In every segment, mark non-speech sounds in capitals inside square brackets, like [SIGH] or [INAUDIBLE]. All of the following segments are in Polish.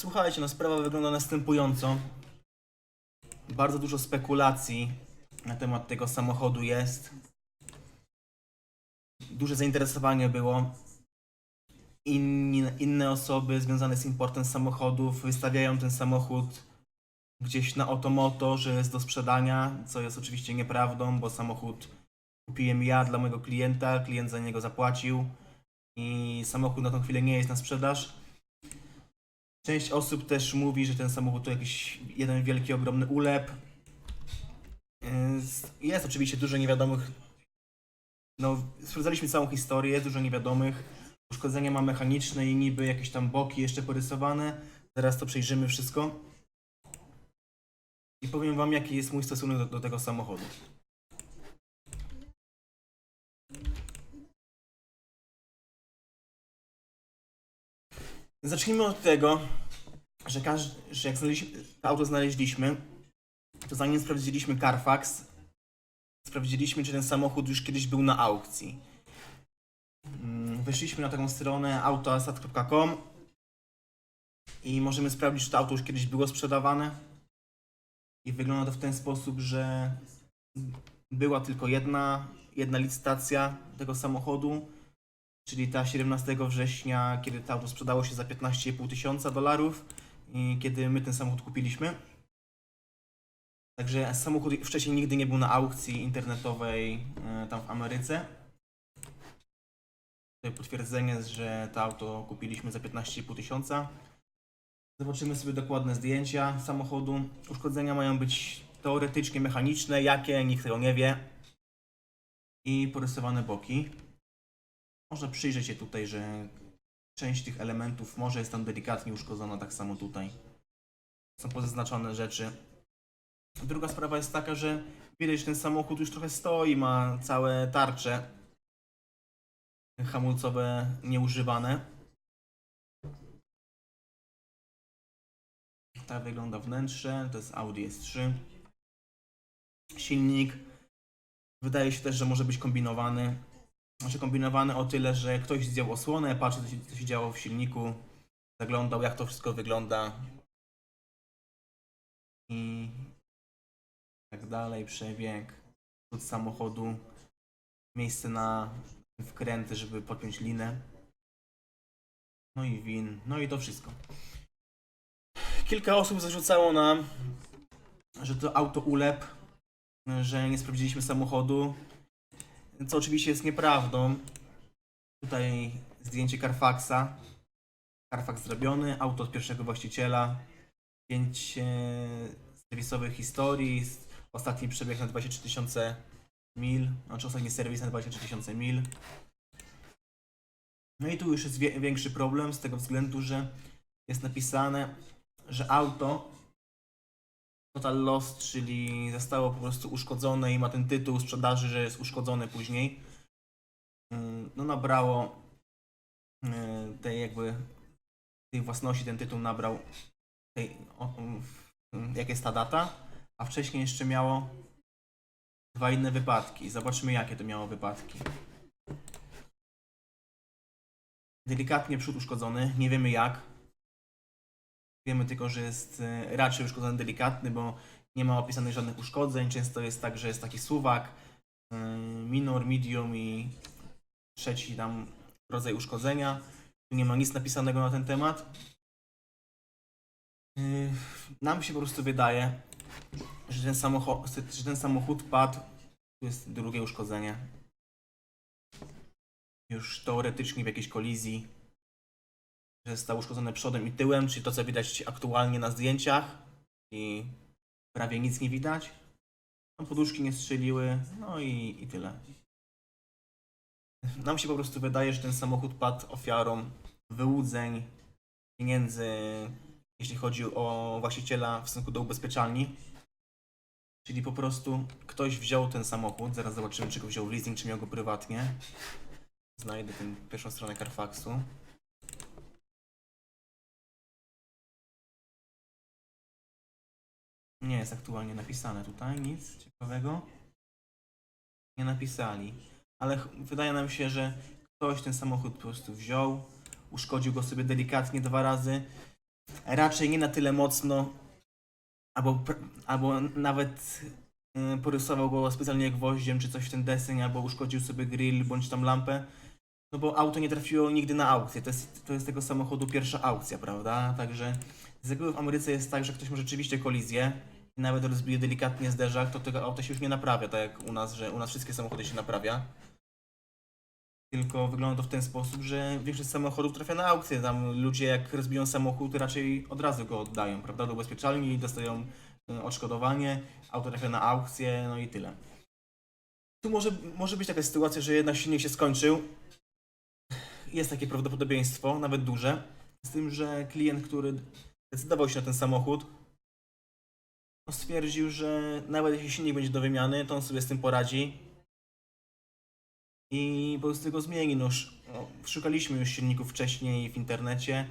Słuchajcie, no sprawa wygląda następująco. Bardzo dużo spekulacji na temat tego samochodu jest. Duże zainteresowanie było. Inni, inne osoby związane z importem samochodów wystawiają ten samochód gdzieś na Otomoto, że jest do sprzedania, co jest oczywiście nieprawdą, bo samochód kupiłem ja dla mojego klienta, klient za niego zapłacił i samochód na tą chwilę nie jest na sprzedaż. Część osób też mówi, że ten samochód to jakiś jeden wielki, ogromny ulep. Jest, oczywiście dużo niewiadomych. No, sprawdzaliśmy całą historię, jest dużo niewiadomych. Uszkodzenia ma mechaniczne i niby jakieś tam boki jeszcze porysowane. Zaraz to przejrzymy wszystko. I powiem wam, jaki jest mój stosunek do, do tego samochodu. Zacznijmy od tego, że, każ- że jak znaleźliśmy, to auto znaleźliśmy, to zanim sprawdziliśmy Carfax, sprawdziliśmy, czy ten samochód już kiedyś był na aukcji. Mm, Weszliśmy na taką stronę autoasat.com i możemy sprawdzić, czy to auto już kiedyś było sprzedawane. I wygląda to w ten sposób, że była tylko jedna, jedna licytacja tego samochodu, czyli ta 17 września, kiedy to auto sprzedało się za 15,5 tysiąca dolarów i kiedy my ten samochód kupiliśmy. Także samochód wcześniej nigdy nie był na aukcji internetowej e, tam w Ameryce. Tutaj potwierdzenie, że to auto kupiliśmy za 15,5 tysiąca. Zobaczymy sobie dokładne zdjęcia samochodu. Uszkodzenia mają być teoretycznie mechaniczne, jakie nikt tego nie wie. I porysowane boki. Można przyjrzeć się tutaj, że część tych elementów może jest tam delikatnie uszkodzona, tak samo tutaj. Są pozaznaczone rzeczy. Druga sprawa jest taka, że widać, że ten samochód już trochę stoi, ma całe tarcze hamulcowe nieużywane. Tak wygląda wnętrze, to jest Audi S3. Silnik wydaje się też, że może być kombinowany. Znaczy kombinowany o tyle, że ktoś zdjął osłonę, patrzył co się, co się działo w silniku, zaglądał jak to wszystko wygląda. I tak dalej, przebieg, od samochodu, miejsce na wkręty, żeby podpiąć linę, no i win, no i to wszystko. Kilka osób zarzucało nam, że to auto ulep, że nie sprawdziliśmy samochodu, co oczywiście jest nieprawdą. Tutaj zdjęcie Carfaxa. Carfax zrobiony, auto od pierwszego właściciela. Pięć serwisowych historii. Ostatni przebieg na 23 tysiące mil. Znaczy ostatni serwis na 23 tysiące mil. No i tu już jest większy problem z tego względu, że jest napisane, że auto Total Loss, czyli zostało po prostu uszkodzone i ma ten tytuł sprzedaży, że jest uszkodzone później. Ym, No nabrało yy, tej jakby tej własności, ten tytuł nabrał tej, o, jak jest ta data, a wcześniej jeszcze miało dwa inne wypadki. Zobaczmy jakie to miało wypadki. Delikatnie przód uszkodzony, nie wiemy jak. Wiemy tylko, że jest e, raczej uszkodzony delikatny, bo nie ma opisanych żadnych uszkodzeń. Często jest tak, że jest taki suwak, e, minor, medium i trzeci tam rodzaj uszkodzenia. Nie ma nic napisanego na ten temat. E, Nam się po prostu wydaje, że ten samochód, że ten samochód padł. Tu jest drugie uszkodzenie. Już teoretycznie w jakiejś kolizji że został uszkodzony przodem i tyłem, czyli to, co widać aktualnie na zdjęciach i prawie nic nie widać. No, poduszki nie strzeliły, no i, i tyle. Nam się po prostu wydaje, że ten samochód padł ofiarą wyłudzeń pieniędzy, jeśli chodzi o właściciela w stosunku do ubezpieczalni. Czyli po prostu ktoś wziął ten samochód, zaraz zobaczymy, czy go wziął w leasing, czy miał go prywatnie. Znajdę tę pierwszą stronę Carfaxu. Nie jest aktualnie napisane tutaj nic ciekawego. Nie napisali. Ale wydaje nam się, że ktoś ten samochód po prostu wziął, uszkodził go sobie delikatnie dwa razy. raczej nie na tyle mocno, albo, albo nawet y, porysował go specjalnie gwoździem, czy coś w ten deseń, albo uszkodził sobie grill, bądź tam lampę. No bo auto nie trafiło nigdy na aukcję. To jest, to jest tego samochodu pierwsza aukcja, prawda? Także z reguły w Ameryce jest tak, że ktoś ma rzeczywiście kolizję i nawet rozbije delikatnie zderzak, to tego auta się już nie naprawia, tak jak u nas, że u nas wszystkie samochody się naprawia. Tylko wygląda to w ten sposób, że większość samochodów trafia na aukcję. Tam ludzie jak rozbiją samochód, raczej od razu go oddają, prawda? Do ubezpieczalni, dostają y, odszkodowanie, auto trafia na aukcję, no i tyle. Tu może, może być taka sytuacja, że jednak silnik się skończył. Jest takie prawdopodobieństwo, nawet duże. Z tym, że klient, który decydował się na ten samochód, no stwierdził, że nawet jeśli silnik będzie do wymiany, to on sobie z tym poradzi i po prostu go zmieni. No, no, szukaliśmy już silników wcześniej w internecie.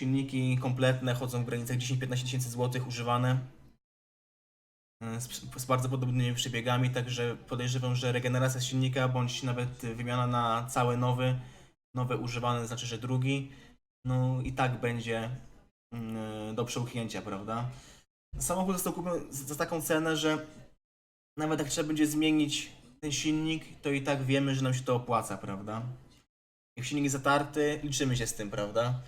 Silniki kompletne chodzą w granicach 10-15 tysięcy złotych używane y, z, z bardzo podobnymi przebiegami, także podejrzewam, że regeneracja silnika bądź nawet wymiana na cały nowy, nowe używany, znaczy, że drugi, no i tak będzie do przełknięcia, prawda? Samochód został kupiony za za taką cenę, że nawet jak trzeba będzie zmienić ten silnik, to i tak wiemy, że nam się to opłaca, prawda? Jak silnik jest zatarty, liczymy się z tym, prawda?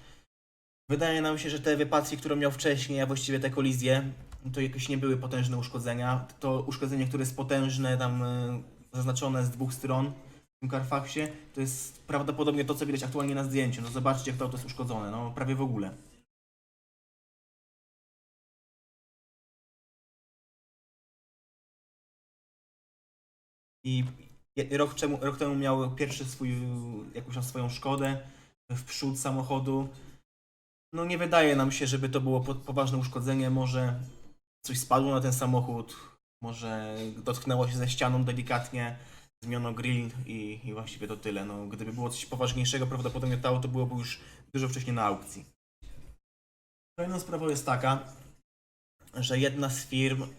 Wydaje nam się, że te wypadki, które miał wcześniej, a właściwie te kolizje, to jakieś nie były potężne uszkodzenia. To uszkodzenie, które jest potężne, tam y, zaznaczone z dwóch stron w tym Carfaxie, to jest prawdopodobnie to, co widać aktualnie na zdjęciu. No zobaczcie, jak to auto jest uszkodzone, no prawie w ogóle. I rok, czemu, rok temu miał pierwszy swój, jakąś tam swoją szkodę w przód samochodu. No nie wydaje nam się, żeby to było po, poważne uszkodzenie. Może coś spadło na ten samochód, może dotknęło się ze ścianą delikatnie, zmieniono grill i, i właściwie to tyle. No, gdyby było coś poważniejszego, prawdopodobnie to auto byłoby już dużo wcześniej na aukcji. Kolejną sprawą jest taka, że jedna z firm, y,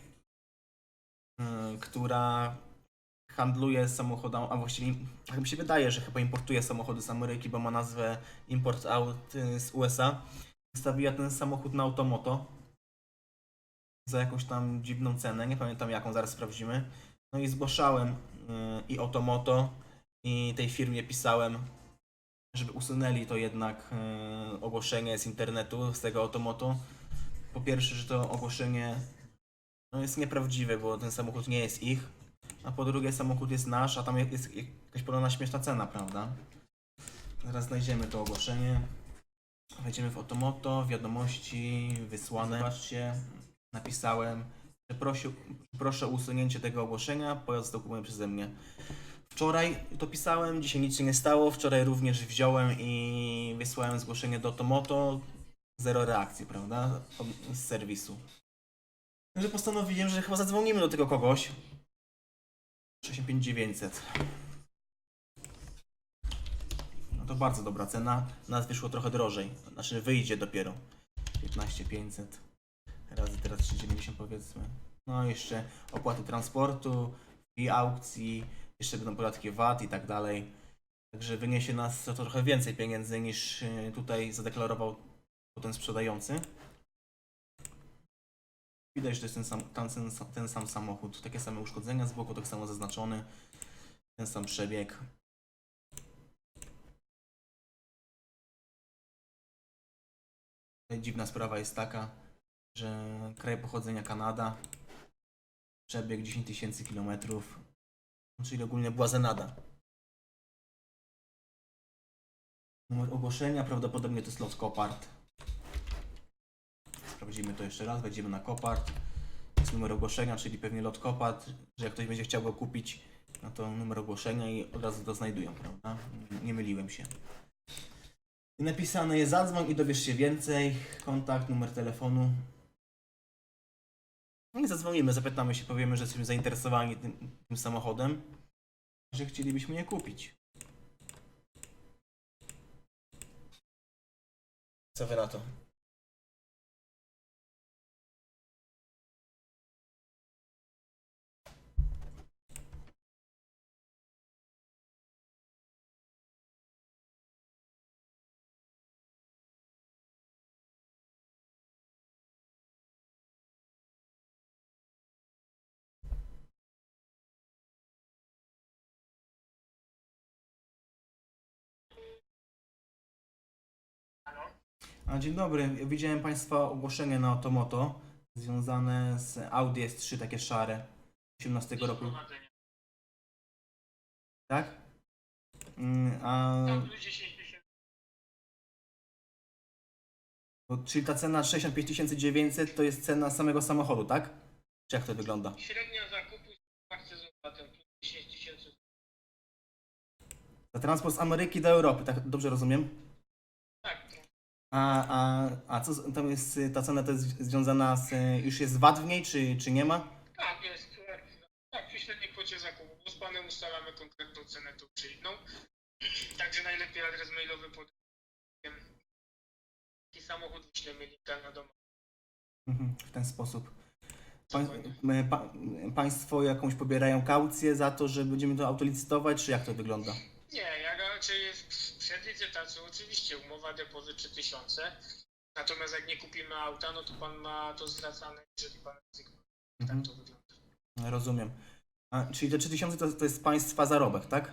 która handluje samochodami, a właściwie tak mi się wydaje, że chyba importuje samochody z Ameryki, bo ma nazwę Import Out y, z USA. Wystawiła ten samochód na Automoto za jakąś tam dziwną cenę, nie pamiętam jaką, zaraz sprawdzimy. No i zgłaszałem y, i Automoto i tej firmie pisałem, żeby usunęli to jednak y, ogłoszenie z internetu, z tego Automoto. Po pierwsze, że to ogłoszenie no, jest nieprawdziwe, bo ten samochód nie jest ich. A po drugie samochód jest nasz, a tam jest jakaś podobna śmieszna cena, prawda? Zaraz znajdziemy to ogłoszenie. Wejdziemy w Otomoto, wiadomości, wysłane. Zobaczcie, napisałem, że proszę o usunięcie tego ogłoszenia, pojazd kupiony przeze mnie. Wczoraj to pisałem, dzisiaj nic się nie stało, wczoraj również wziąłem i wysłałem zgłoszenie do Otomoto. Zero reakcji, prawda? Od- Z serwisu. Także postanowiłem, że chyba zadzwonimy do tego kogoś. 65900. No to bardzo dobra cena. Nas wyszło trochę drożej. Znaczy wyjdzie dopiero. 15500. Razy teraz 390 powiedzmy. No jeszcze opłaty transportu i aukcji. Jeszcze będą podatki VAT i tak dalej. Także wyniesie nas to trochę więcej pieniędzy niż y, tutaj zadeklarował ten sprzedający. Widać, że to jest ten sam, ten, ten, sam- samochód, takie same uszkodzenia z boku, tak samo zaznaczony, ten sam przebieg. Dziwna sprawa jest taka, że kraj pochodzenia Kanada, przebieg 10 tysięcy kilometrów, czyli ogólnie błazenada. Numer ogłoszenia, prawdopodobnie to jest lot Copart. Sprawdzimy to jeszcze raz, wejdziemy na Kopart. Jest numer ogłoszenia, czyli pewnie lot Kopart, że jak ktoś będzie chciał go kupić, no to numer ogłoszenia i od razu to znajdują, prawda? Nie myliłem się. I napisane jest zadzwoń i dowiesz się więcej. Kontakt, numer telefonu. No i zadzwonimy, zapytamy się, powiemy, że jesteśmy zainteresowani tym, tym samochodem, że chcielibyśmy je kupić. Co wy na to? A dzień dobry. Widziałem Państwa ogłoszenie na Otomoto związane z Audi S3, takie szare, 18 roku. Tak? Mm, A, Tam plus 10 tysięcy. bo- czyli ta cena 65 900 to jest cena samego samochodu, tak? Czy jak to wygląda? Średnia zakupu z akcezowatem plus 10 tysięcy. Za transport z Ameryki do Europy, tak dobrze rozumiem? A, a, a co z- tam jest y, ta cena to jest związana z. y, już jest VAT w niej, czy, czy nie ma? tak jest. tak, Tak, przy średniej kwocie zakupu, z panem ustalamy konkretną cenę tą czy inną. [CLEARS THROAT] Także najlepiej adres mailowy pod i samochód wyślemy linka na dom. Mhm, w ten sposób. Pań, pa, państwo jakąś pobierają kaucję za to, że będziemy to auto licytować, czy jak to wygląda? Nie, jak raczej jest przed licytacją oczywiście umowa depozyt 3000. Natomiast jak nie kupimy auta, no to pan ma to zwracane, jeżeli pan rezygnuje. Mhm, Tak to wygląda. rozumiem. A, czyli te 3000 to, to jest państwa zarobek, tak?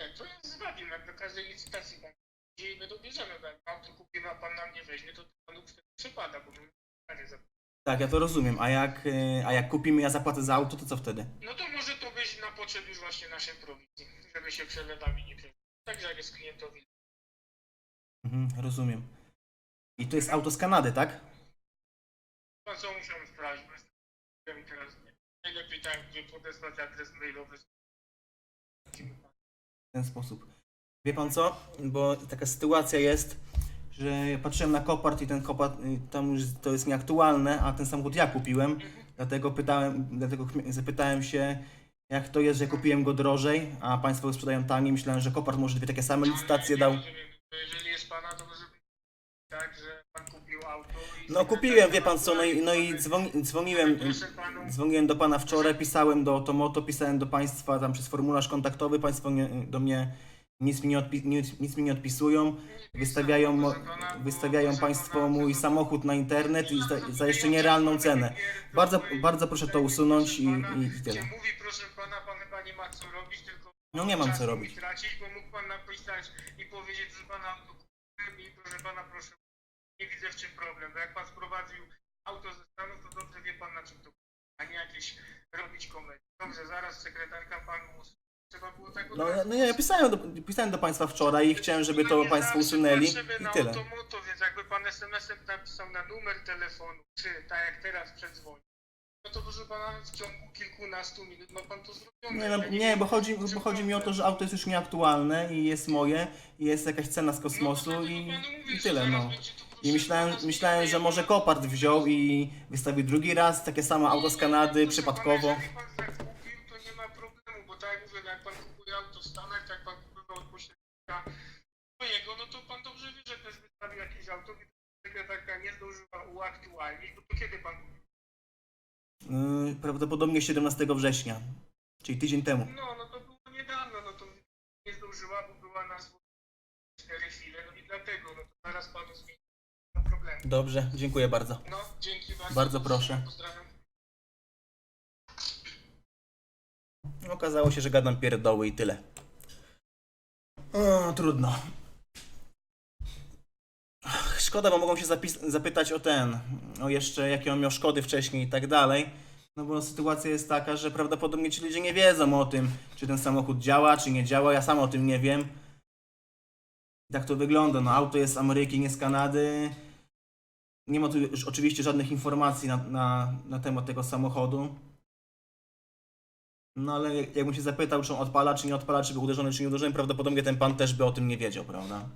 Jak to jest z wagiem, jak do każdej licytacji pan i my dobierzemy, bo jak auto kupimy, a pan nam nie weźmie, to panu wtedy przepada, bo my za- Tak, ja to rozumiem. A jak, y, a jak kupimy, ja zapłacę za auto, to co wtedy? No to może to być na potrzeb już właśnie naszej prowizji, żeby się przelewami nie przewidzieć. Także jest klientowi. Mhm, rozumiem. I to jest auto z Kanady, tak? Pan co musiałem sprawdzić, bo jestem teraz nie. Najlepiej tak, gdzie podesłać adres mailowy. w ten sposób. Wie pan co? Bo taka sytuacja jest, że ja patrzyłem na Kopart i ten Kopart y, tam już to jest nieaktualne, a ten samochód ja kupiłem. Dlatego pytałem, dlatego zapytałem się, jak to jest, że kupiłem go drożej, a państwo go sprzedają taniej. Myślałem, że Kopart może dwie takie same licytacje dał. Jeżeli jest pana, to może być tak, że pan kupił auto i... No kupiłem, wie pan co, no i, no i dzwoni, dzwoniłem, Proszę panu, dzwoniłem do pana wczoraj, pisałem do Tomoto, pisałem do państwa tam przez formularz kontaktowy, państwo nie, do mnie nic mi nie, odpi, nic, nic mi nie odpisują. Wystawiają, mo- wystawiają Państwo mój samochód na internet i za, za jeszcze nierealną cenę. Bardzo, bardzo proszę to usunąć i, i, i tyle. Mówi proszę pana, pan chyba nie ma co robić, tylko No nie mam czas co robić. tracić, bo mógł pan napisać i powiedzieć, że pana auto kupiłem i proszę pana, proszę, nie widzę w czym problem, bo jak pan sprowadził auto ze Stanów, to dobrze wie pan na czym to a nie jakieś robić. Dobrze, zaraz sekretarka panu us- Trzeba było tak od No, razu no ja pisałem do, pisałem do Państwa wczoraj i chciałem, żeby to nie Państwo zawsze usunęli patrzymy i na tyle. Automoto, więc jakby pan SMS-em napisał na numer telefonu, czy tak jak teraz przedzwoni, no to proszę pana w ciągu kilkunastu minut ma pan to zrobione. Nie, no, Ja nie, bo chodzi, bo chodzi mi o to, że auto jest już nieaktualne i jest moje i jest jakaś cena z No, kosmosu dlatego i, panu mówię, i że tyle, zaraz no. będzie I myślałem, myślałem, że może Kopart wziął i wystawił drugi raz takie samo auto z Kanady Proszę przypadkowo. Pana, jeżeli pan Stanach, jak pan kupował od pośrednika swojego, no to pan dobrze wie, że też wystawił jakieś auto i sekretarka nie zdążyła uaktualnić, bo to kiedy pan kupił? Yy, prawdopodobnie 17 września, czyli tydzień temu. No, no to było niedawno, no to nie zdążyła, bo była na swoje cztery chwile, no i dlatego, no to zaraz panu zmieni. Problemu. Dobrze, dziękuję bardzo. No, dzięki bardzo. Bardzo proszę. Pozdrawiam. Okazało się, że gadam pierdoły i tyle. Trudno. Szkoda, bo mogą się zapytać o ten, o jeszcze jakie on miał szkody wcześniej i tak dalej. No bo sytuacja jest taka, że prawdopodobnie ci ludzie nie wiedzą o tym, czy ten samochód działa, czy nie działa. Ja sam o tym nie wiem. I tak to wygląda. No auto jest z Ameryki, nie z Kanady. Nie ma tu już oczywiście żadnych informacji na, na, na temat tego samochodu. No ale jak- jakbym się zapytał, czy on odpala, czy nie odpala, czy był uderzony, czy nie uderzony, prawdopodobnie ten pan też by o tym nie wiedział, prawda?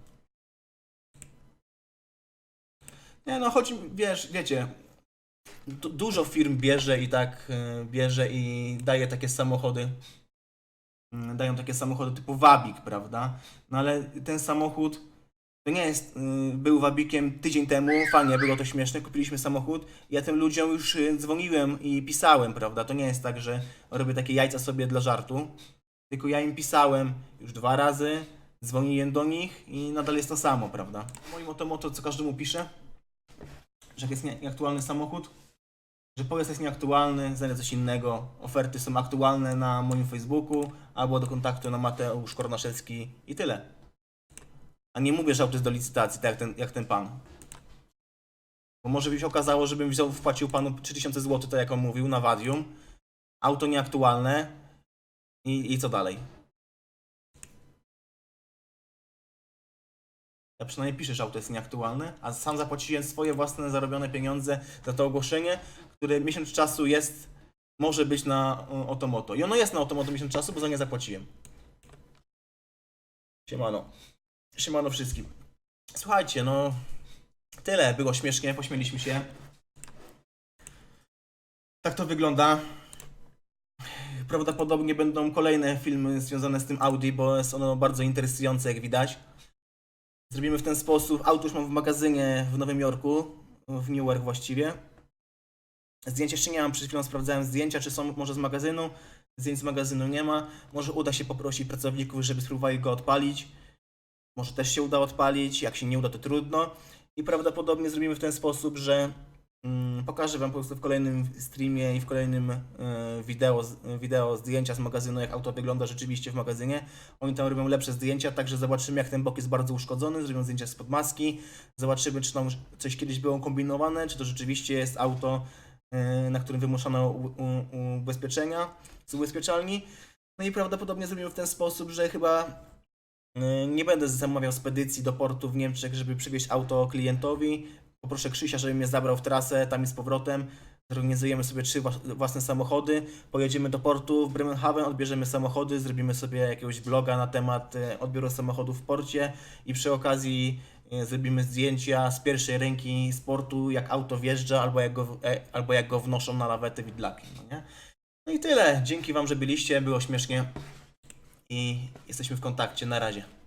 Nie no, choć wiesz, wiecie, du dużo firm bierze i tak e, bierze i daje takie samochody. mm, Dają takie samochody typu Wabik, prawda? No ale ten samochód to nie jest, y, był Wabikiem tydzień temu, fajnie, było to śmieszne, kupiliśmy samochód. Ja tym ludziom już y, dzwoniłem i pisałem, prawda? To nie jest tak, że robię takie jajca sobie dla żartu. Tylko ja im pisałem już dwa razy, dzwoniłem do nich i nadal jest to samo, prawda? Moim otomoto co każdemu piszę, że jak jest nie- nieaktualny samochód, że pojazd jest nieaktualny, znajdę coś innego. Oferty są aktualne na moim Facebooku albo do kontaktu na Mateusz Kornaszewski i tyle. Nie mówię, że auto jest do licytacji, tak jak ten, jak ten pan. Bo może by się okazało, żebym wziął, wpłacił panu 3000 zł, tak jak on mówił, na Wadium. Auto nieaktualne. I, I co dalej? Ja przynajmniej piszę, że auto jest nieaktualne, a sam zapłaciłem swoje własne zarobione pieniądze za to ogłoszenie, które miesiąc czasu jest, może być na Otomoto. I ono jest na Otomoto miesiąc czasu, bo za nie zapłaciłem. Siemano. Siemano wszystkim. Słuchajcie, no tyle. Było śmiesznie, pośmieliśmy się. Tak to wygląda. Prawdopodobnie będą kolejne filmy związane z tym Audi, bo jest ono bardzo interesujące, jak widać. Zrobimy w ten sposób. Auto już mam w magazynie w Nowym Jorku, w Newark właściwie. Zdjęcia jeszcze nie mam, przed chwilą sprawdzałem zdjęcia, czy są może z magazynu. Zdjęć z magazynu nie ma. Może uda się poprosić pracowników, żeby spróbowali go odpalić. Może też się uda odpalić, jak się nie uda, to trudno. I prawdopodobnie zrobimy w ten sposób, że mm, pokażę Wam po prostu w kolejnym streamie i w kolejnym e, wideo, wideo zdjęcia z magazynu, jak auto wygląda rzeczywiście w magazynie. Oni tam robią lepsze zdjęcia, także zobaczymy, jak ten bok jest bardzo uszkodzony. Zrobią zdjęcia spod maski. Zobaczymy, czy tam coś kiedyś było kombinowane, czy to rzeczywiście jest auto, e, na którym wymuszano ubezpieczenia z ubezpieczalni. No i prawdopodobnie zrobimy w ten sposób, że chyba nie będę zamawiał spedycji do portu w Niemczech, żeby przywieźć auto klientowi. Poproszę Krzysia, żeby mnie zabrał w trasę tam i z powrotem. Zorganizujemy sobie trzy własne samochody, pojedziemy do portu w Bremenhaven, odbierzemy samochody, zrobimy sobie jakiegoś bloga na temat e, odbioru samochodów w porcie i przy okazji e, zrobimy zdjęcia z pierwszej ręki z portu, jak auto wjeżdża albo jak go, e, albo jak go wnoszą na lawetę widlaki. No, nie? no i tyle. Dzięki Wam, że byliście, było śmiesznie i jesteśmy w kontakcie. Na razie.